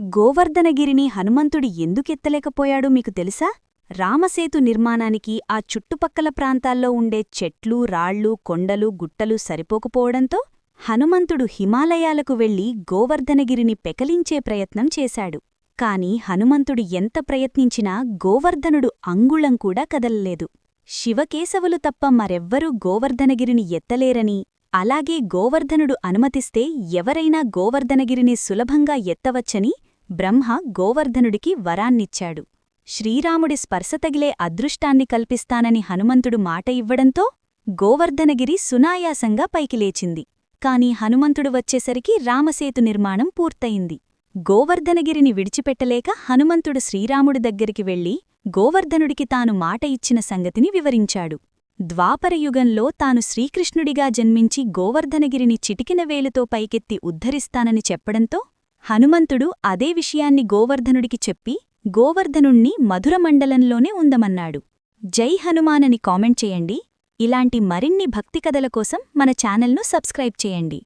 గోవర్ధనగిరిని హనుమంతుడు ఎందుకెత్తలేకపోయాడో మీకు తెలుసా? రామసేతు నిర్మాణానికి ఆ చుట్టుపక్కల ప్రాంతాల్లో ఉండే చెట్లు రాళ్ళు కొండలు గుట్టలు సరిపోకపోవడంతో హనుమంతుడు హిమాలయాలకు వెళ్ళి గోవర్ధనగిరిని పెకలించే ప్రయత్నం చేశాడు. కాని హనుమంతుడు ఎంత ప్రయత్నించినా గోవర్ధనుడు అంగుళం కూడా కదలలేదు. శివకేశవులు తప్ప మరెవ్వరూ గోవర్ధనగిరిని ఎత్తలేరని అలాగే గోవర్ధనుడు అనుమతిస్తే ఎవరైనా గోవర్ధనగిరిని సులభంగా ఎత్తవచ్చని బ్రహ్మ గోవర్ధనుడికి వరాన్నిచ్చాడు. శ్రీరాముడి స్పర్శ తగిలే అదృష్టాన్ని కల్పిస్తానని హనుమంతుడు మాట ఇవ్వడంతో గోవర్ధనగిరి సునాయాసంగా పైకి లేచింది. కాని హనుమంతుడు వచ్చేసరికి రామసేతు నిర్మాణం పూర్తయింది. గోవర్ధనగిరిని విడిచిపెట్టలేక హనుమంతుడు శ్రీరాముడి దగ్గరికి వెళ్ళి గోవర్ధనుడికి తాను మాట ఇచ్చిన సంగతిని వివరించాడు. ద్వాపరయుగంలో తాను శ్రీకృష్ణుడిగా జన్మించి గోవర్ధనగిరిని చిటికిన వేలుతో పైకెత్తి ఉద్ధరిస్తానని చెప్పడంతో హనుమంతుడు అదే విషయాన్ని గోవర్ధనుడికి చెప్పి గోవర్ధనుణ్ణి మధురమండలంలోనే ఉందమన్నాడు. జై హనుమానని కామెంట్ చేయండి. ఇలాంటి మరిన్ని భక్తి కథల కోసం మన ఛానల్ను సబ్స్క్రైబ్ చేయండి.